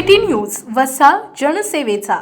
City news वसा जनसेवेचा.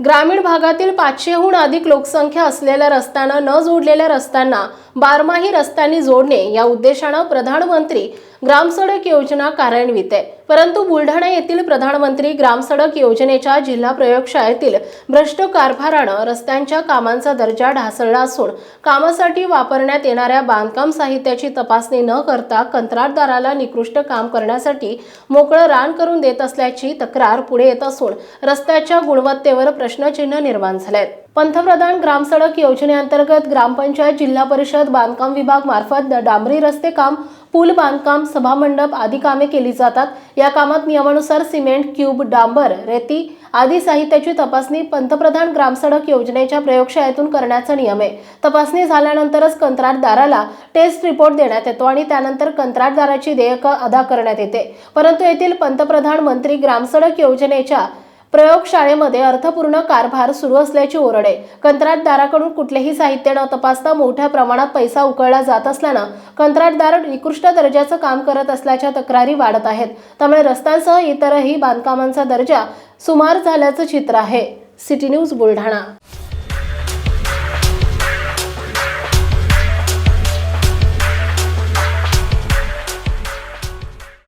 ग्रामीण भागातील पाचशेहून अधिक लोकसंख्या असलेल्या रस्त्यांना न जोडलेल्या रस्त्यांना बारमाही रस्त्यांनी जोडणे या उद्देशानं प्रधानमंत्री ग्रामसडक योजना कार्यान्वित. आहे परंतु बुलढाणा येथील प्रधानमंत्री ग्रामसडक योजनेच्या जिल्हा प्रयोगशाळेतील भ्रष्ट कारभारानं रस्त्यांच्या कामांचा दर्जा ढासळला असून कामासाठी वापरण्यात येणाऱ्या बांधकाम साहित्याची तपासणी न करता कंत्राटदाराला निकृष्ट काम करण्यासाठी मोकळं रान करून देत असल्याची तक्रार पुढे येत असून रस्त्याच्या गुणवत्तेवर प्रश्नचिन्ह निर्माण झाले आहेत पंतप्रधान ग्रामसडक योजनेअंतर्गत ग्रामपंचायत जिल्हा परिषद बांधकाम विभाग मार्फत डांबरी रस्ते काम पूल बांधकाम सभामंडप आदी कामे केली जातात. या कामात नियमानुसार सिमेंट क्यूब डांबर रेती आदी साहित्याची तपासणी पंतप्रधान ग्रामसडक योजनेच्या प्रयोगशाळेतून करण्याचा नियम आहे. तपासणी झाल्यानंतरच कंत्राटदाराला टेस्ट रिपोर्ट देण्यात येतो आणि त्यानंतर कंत्राटदाराची देयकं अदा करण्यात येते. परंतु येथील पंतप्रधान मंत्री ग्रामसडक योजनेच्या प्रयोगशाळेमध्ये अर्थपूर्ण कारभार सुरू असल्याची ओरड आहे. कंत्राटदाराकडून कुठलेही साहित्य न तपासता मोठ्या प्रमाणात पैसा उकळला जात असल्यानं कंत्राटदार निकृष्ट दर्जाचं काम करत असल्याच्या तक्रारी वाढत आहेत. त्यामुळे रस्त्यांसह इतरही बांधकामांचा दर्जा सुमार झाल्याचं चित्र आहे. City news Buldhana.